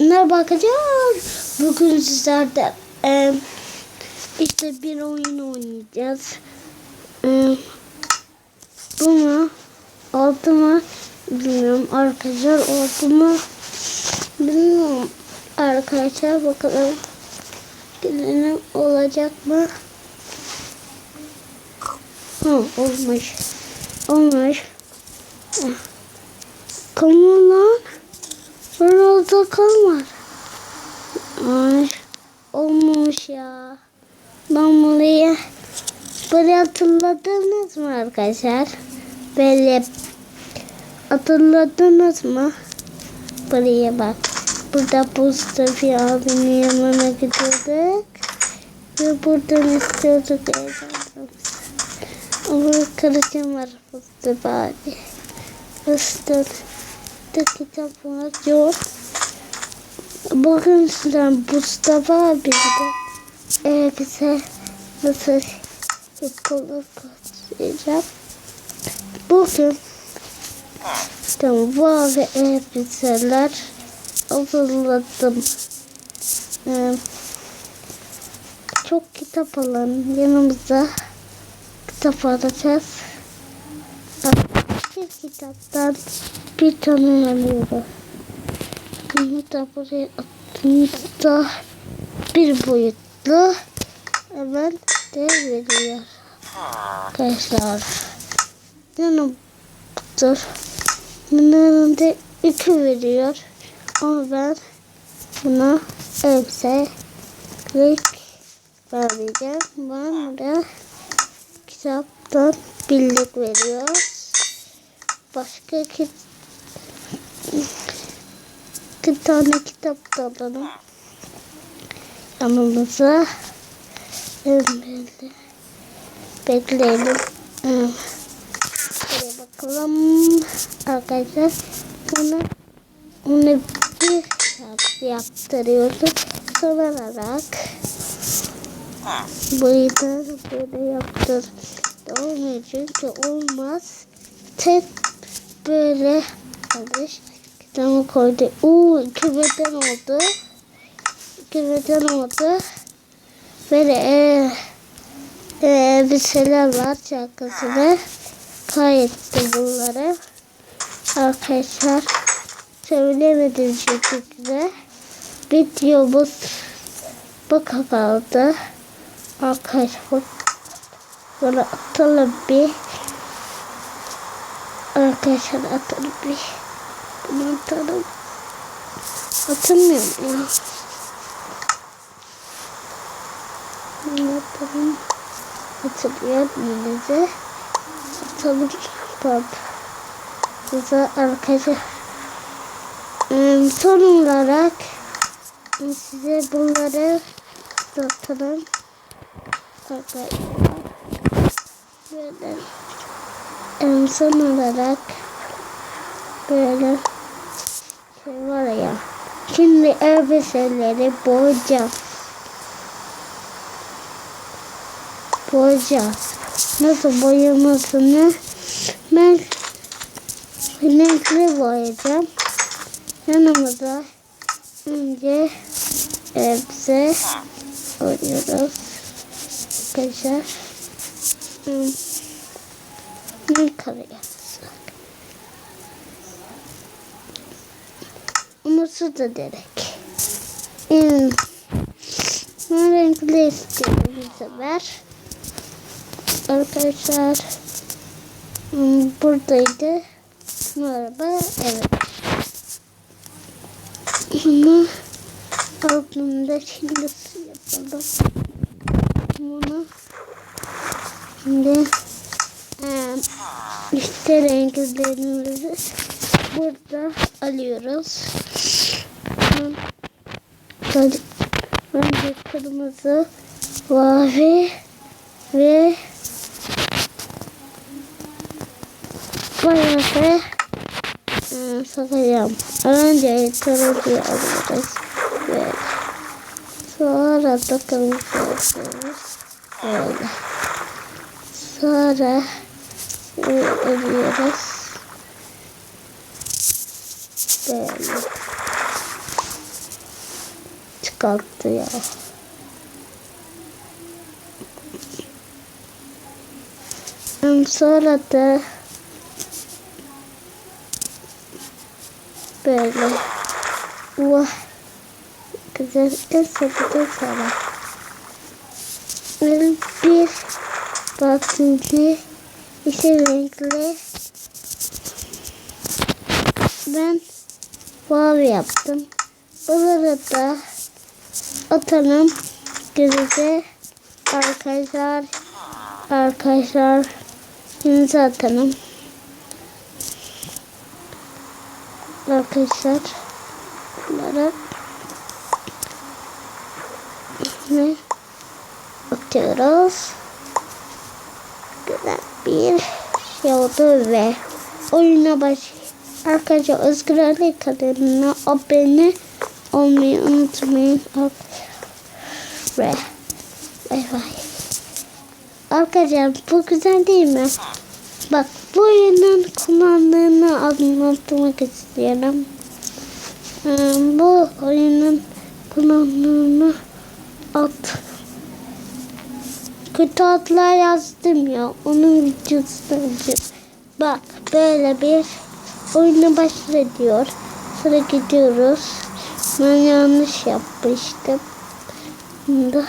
ne bakacağım? Bugün sizlerle e, işte bir oyun oynayacağız. E, oldu mu bilmiyorum arkadaşlar oldu mu bilmiyorum arkadaşlar bakalım gelenim olacak mı? Ha olmuş. Olmuş. Come lan. Ronaldo kalmadı. Ay, olmamış ya. Ben burayı burayı hatırladınız mı arkadaşlar? Böyle hatırladınız mı? Buraya bak. Burada Mustafa abinin yanına gidiyorduk. Ve buradan istiyorduk evlenmemizi. Ama karıcım var Mustafa abi. Üstad da kitap var yok. Bugün sizden Mustafa abi de elbise nasıl yapılır göstereceğim. Bugün işte bu ve elbiseler hazırladım. Ee, çok kitap alalım yanımıza kitap alacağız. Bir kitaptan bir tane alıyoruz. Bunu da buraya attığımızda bir boyutlu hemen de veriyor. Arkadaşlar. Yanımdır. Bunların da iki veriyor. Ama ben buna elbise klik vermeyeceğim. Ben buraya kitaptan birlik veriyor. Başka ki bir tane kitap da alalım. Yanımıza Bekleyelim. Hmm. Şöyle bakalım. Arkadaşlar bunu onu bir yap, yaptırıyorduk. Son olarak burayı da böyle yaptır. Olmuyor çünkü olmaz. Tek böyle kardeş kitabı koydu. Uuu iki beden oldu. İki oldu. Böyle e, e, elbiseler var şarkısını kaydetti bunları. Arkadaşlar söylemedim şekilde videomuz bu kadardı. Arkadaşlar böyle atalım bir Arkadaşlar atalım bir. Bunu atalım atamıyorum ya. Bunu atalım atılıyor denize atalım. Pop bize arkadaşlar. Son olarak size bunları atalım arkadaşlar böyle en son olarak böyle şey var ya. Şimdi elbiseleri boyayacağım. Boyayacağız. Nasıl boyamasını ben renkli boyayacağım. Yanımıza önce elbise koyuyoruz. Arkadaşlar. Hmm. Ne kalıyor? Umutsuz da direkt. Hmm. Renkli istiyorum bu sefer. Arkadaşlar hmm, buradaydı. Merhaba. Evet. Bunu altında şimdi yapalım. Bunu şimdi işte renklerimizi burada alıyoruz. Önce kırmızı, mavi ve bayağı e, sakayım. Önce kırmızı alıyoruz. Böyle. Sonra da kırmızı alıyoruz. Böyle. Sonra örüyoruz. Böyle. kalktı ya. Sonra da böyle vah güzel en sevdiğim sana. Bir bakımlı işe renkli ben mavi yaptım. Burada da atalım gözüde arkadaşlar arkadaşlar imza atalım. Arkadaşlar bunlara ne atıyoruz. Bir şey ve oyuna baş Arkadaşlar Özgürlük kanalına abone olmayı unutmayın. Ve bay bay. Arkadaşlar bu güzel değil mi? Bak bu oyunun kullandığını anlatmak istiyorum. Bu oyunun kullandığını kötü adlar yazdım ya. Onun videosunu. Bak böyle bir oyuna başla. Sonra gidiyoruz. Ben yanlış yapmıştım. Şimdi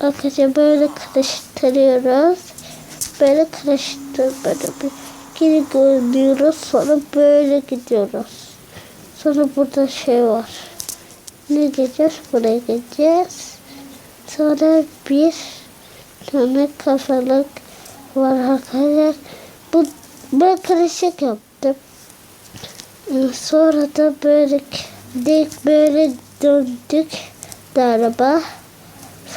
arkadaşlar böyle karıştırıyoruz. Böyle karıştır böyle bir geri görüyoruz. Sonra böyle gidiyoruz. Sonra burada şey var. Ne gideceğiz? Buraya gideceğiz. Sonra bir tane kafalık var arkadaşlar. Bu ben karışık yaptım. Ee, Sonra da böyle dik böyle döndük araba.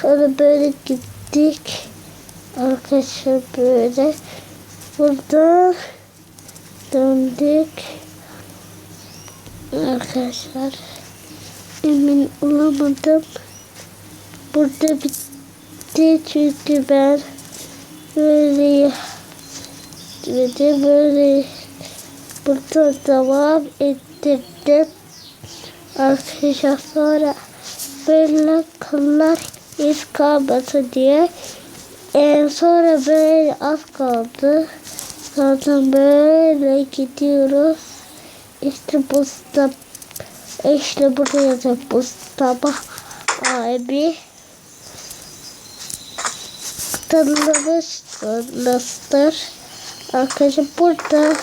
Sonra böyle gittik. Arkadaşlar böyle. Buradan döndük. Arkadaşlar emin olamadım. Burada bitti çünkü ben böyle ve de böyle burada devam ettirdim. Arkadaşlar sonra böyle kıllar iz kalmasın diye en sonra böyle az kaldı. Sonra böyle gidiyoruz. İşte Mustafa işte burada yazıyor Mustafa abi tanımıştır. Arkadaşlar burada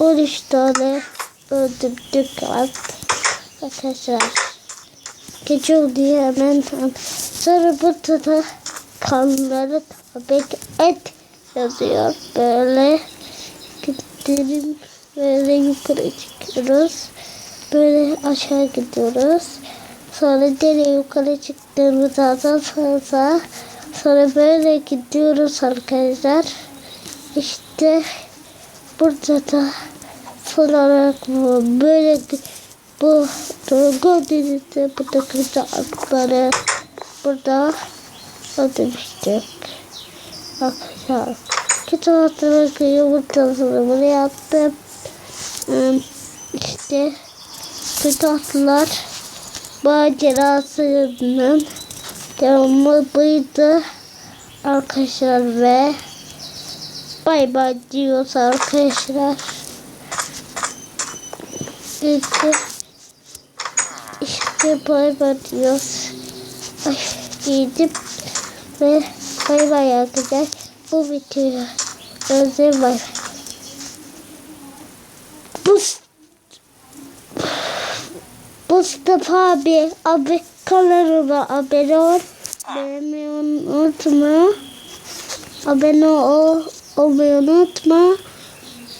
13 tane öldürdük var. Arkadaşlar gece oldu hemen. Sonra burada da kanları tabak et yazıyor. Böyle gidelim böyle yukarı çıkıyoruz. Böyle aşağı gidiyoruz. Sonra dere yukarı çıktığımızdan sonra sonra böyle gidiyoruz arkadaşlar. İşte burada da son olarak böyle bu gördüğünüzde burada kırmızı atları burada ödemiştik. Arkadaşlar kitap atları yumurtasını bunu yaptım. İşte kitaplar macerasının devamı buydu arkadaşlar ve bay bay diyoruz arkadaşlar. İşte, işte bay bay diyoruz. Ay, giydim ve bay bay arkadaşlar. Bu bitiyor. Özür bay. Bu Mustafa abi, abi kanalıma abone ol. Beğenmeyi unutma. Abone ol, olmayı unutma.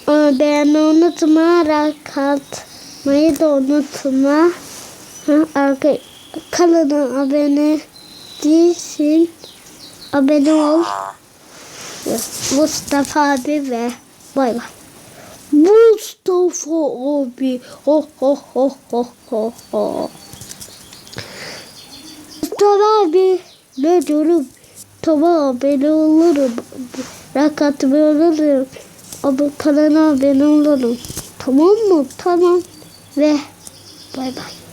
Beğenmeyi unutma. Like atmayı da unutma. Arka, kanala abone değilsin. Abone ol. Mustafa abi ve bay bay. Mustafa abi. Ho ho ho ho ho ho. Mustafa abi. Ne diyorum? Tamam ben olurum. Rakatımı olurum. Ama kanala abone olurum. Tamam mı? Tamam. Ve bay bay.